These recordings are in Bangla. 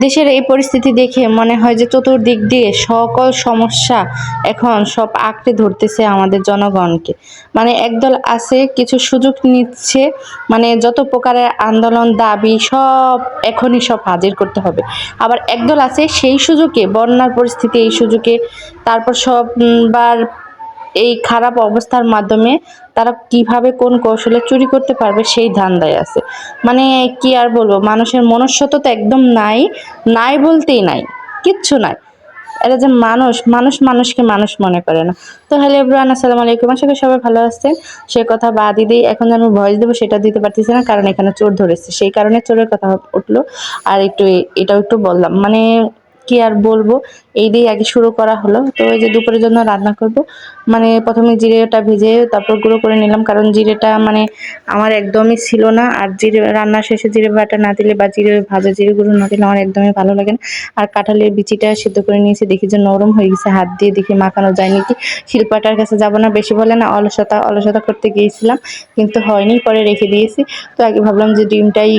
দেশের এই পরিস্থিতি দেখে মনে হয় যে চতুর্দিক দিয়ে সকল সমস্যা এখন সব আঁকড়ে ধরতেছে আমাদের জনগণকে। মানে একদল আছে, কিছু সুযোগ নিচ্ছে মানে যত প্রকারের আন্দোলন, দাবি সব এখনই সব হাজির করতে হবে। আবার একদল আছে সেই সুযোগে, বন্যার পরিস্থিতি এই সুযোগে, তারপর সববার এই খারাপ অবস্থার মাধ্যমে তারা কীভাবে কোন কৌশলে চুরি করতে পারবে সেই ধান্দায় আছে। মানে কি আর বলব, মানুষের মনুষ্যত্ব তো একদম নাই নাই বলতেই নাই, কিচ্ছু নাই। এটা যে মানুষ মানুষ মানুষকে মানুষ মনে করে না। তো হ্যালো এভরিওয়ান, আসসালামু আলাইকুম করি সবাই ভালো আছেন। সে কথা বাদই দিই এখন যে আমি ভয়েস দেবো সেটা দিতে পারতেছি না, কারণ এখানে চোর ধরেছে। সেই কারণে চোরের কথা উঠল। আর একটু এটাও একটু বললাম। মানে কি আর বলব? এই দিয়ে আগে শুরু করা হলো। তো এই যে দুপুরের জন্য রান্না করব। মানে প্রথমে জিরেটা ভেজে তারপর গুঁড়ো করে নিলাম। কারণ জিরেটা মানে আমার একদমই ছিল না। আর জিরে রান্না শেষে জিরে বাটা না দিলে বা জিরে ভাজা জিরে গুঁড়ো না দিলে আমার একদমই ভালো লাগে না। আর কাঁঠালের বিচিটা সিদ্ধ করে নিয়েছি। দেখি যে নরম হয়ে গেছে হাত দিয়ে। দেখি মাখানো যায় নাকি? শিল্পাটার কাছে যাব না। বেশি বলে না, অলসতা অলসতা করতে গিয়েছিলাম। কিন্তু হয়নি। পরে রেখে দিয়েছি। তো আগে ভাবলাম যে ডিমটাই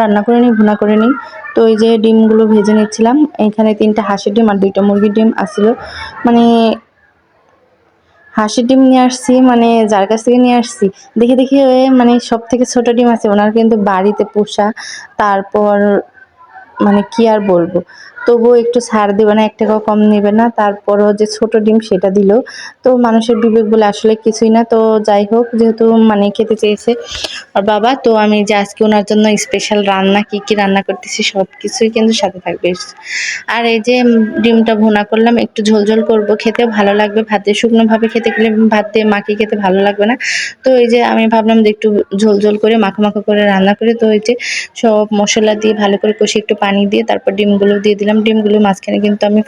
রান্না করে নিই, ভুনা করে নিই। তো এই যে ডিমগুলো ভেজে নিচ্ছিলাম, এখানে তিনটা হাঁসের ডিম আর দুইটা মুরগির ডিম আসছিল মানে হাঁসের ডিম নিয়ে আসছি মানে যার কাছ থেকে নিয়ে আসছি, দেখে দেখে মানে সব থেকে ছোট ডিম আছে, ওনার কিন্তু বাড়িতে পোষা। তারপর মানে কি আর বলব? তবুও একটু ছাড় দেবে না, এক টাকাও কম নেবে না। তারপরও যে ছোট ডিম সেটা দিল। তো মানুষের বিবেক বলে আসলে কিছুই না। তো যাই হোক, যেহেতু মানে খেতে চেয়েছে আর বাবা, তো আমি যে আজকে ওনার জন্য স্পেশাল রান্না, কি কি রান্না করতেছি সব কিছুই কিন্তু সাথে থাকবে। আর এই যে ডিমটা ভুনা করলাম, একটু ঝোল ঝোল করব খেতে, ভালো লাগবে। ভাত দিয়ে শুকনো ভাবে খেতে গেলে ভাত দিয়ে মাখিয়ে খেতে ভালো লাগবে না। তো এই যে আমি ভাবলাম যে একটু ঝোল ঝোল করে, মাখো মাখো করে রান্না করে। তো এই যে সব মশলা দিয়ে ভালো করে কষে একটু পানি দিয়ে, তারপর ডিমগুলো দিয়ে দিলাম। ডিমগুলো মাঝখানে কিন্তু আমি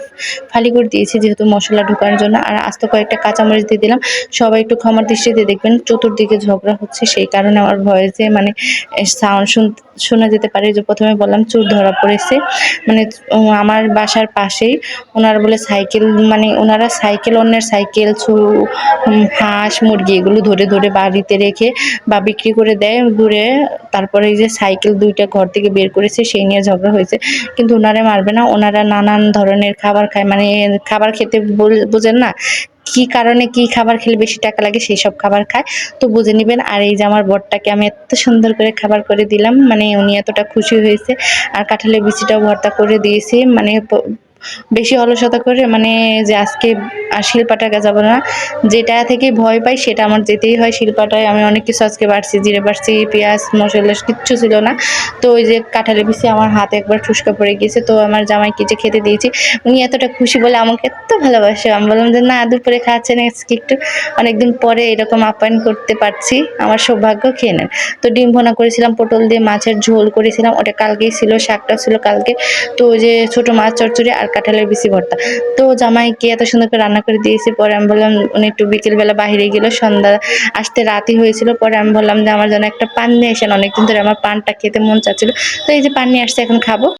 ফালি করে দিয়েছি, যেহেতু মশলা ঢোকানোর জন্য। আর আস্ত কয়েকটা কাঁচামরিচ দিয়ে দিলাম। সবাই একটু ক্ষমার দৃষ্টিতে দেখবেন, চতুর্দিকে ঝগড়া হচ্ছে, সেই কারণে আমার ভয়েসে মানে সাউন্ড শুন, শোনা যেতে পারে। যে প্রথমে বললাম, চোর ধরা পড়েছে। মানে আমার বাসার পাশেই ওনারা বলে সাইকেল মানে ওনারা সাইকেল, অন্যের সাইকেল, ছু হাঁস, মুরগি এগুলো ধরে ধরে বাড়িতে রেখে বা বিক্রি করে দেয়। দূরে তারপরে এই যে সাইকেল দুইটা ঘর থেকে বের করেছে, সেই নিয়ে ঝগড়া হয়েছে। কিন্তু ওনারা মারবে না ওনারা নানান ধরনের খাবার খায় মানে খাবার খেতে বোঝেন না? কি কারণে কি খাবার খেলে বেশি টাকা লাগে সেই সব খাবার খায়। তো বুঝে নেবেন, আর এই যে আমার বরটাকে আমি এত সুন্দর করে খাবার করে দিলাম মানে উনি এতটা খুশি হয়েছে। আর কাঁঠালের বিচিটাও ভর্তা করে দিয়েছি মানে বেশি অলসতা করে মানে যে আজকে আর শিলপাটা যাব না, যেটা থেকে ভয় পাই সেটা আমার যেতেই হয় শিলপাটায়। আমি অনেক কিছু আজকে বাড়ছি, জিরে বাড়ছি, পেঁয়াজ মশলা কিচ্ছু ছিল না। তো ওই যে কাঁঠালের বিচি আমার হাতে একবার ফুসকা পড়ে গিয়েছে, তো আমার জামাই যে খেতে দিয়েছি। উনি এতটা খুশি বলে আমাকে এত ভালোবাসে। আমি বললাম যে, না, দুপুরে খাচ্ছেন আজকে একটু অনেকদিন পরে এরকম আপ্যায়ন করতে পারছি, আমার সৌভাগ্য খেয়ে নেন। তো ডিম ভোনা করেছিলাম, পটল দিয়ে মাছের ঝোল করেছিলাম, ওটা কালকেই ছিল, শাকটা ছিল কালকে। তো ওই যে ছোট মাছ চচ্চড়ি আর কাঁঠালের বিচি ভর্তা। তো জামাইকে এত সুন্দর করে রান্না করে দিয়েছি, পরে আমি বললাম উনি একটু বিকেলবেলা বাহিরে গেল, সন্ধ্যা আসতে রাতই হয়েছিল, পরে আমি বললাম যে আমার জন্য একটা পান নিয়ে আসেন। অনেকদিন ধরে আমার পানটা খেতে মন চাচ্ছিল। তো এই যে পান নিয়ে আসছে, এখন খাব।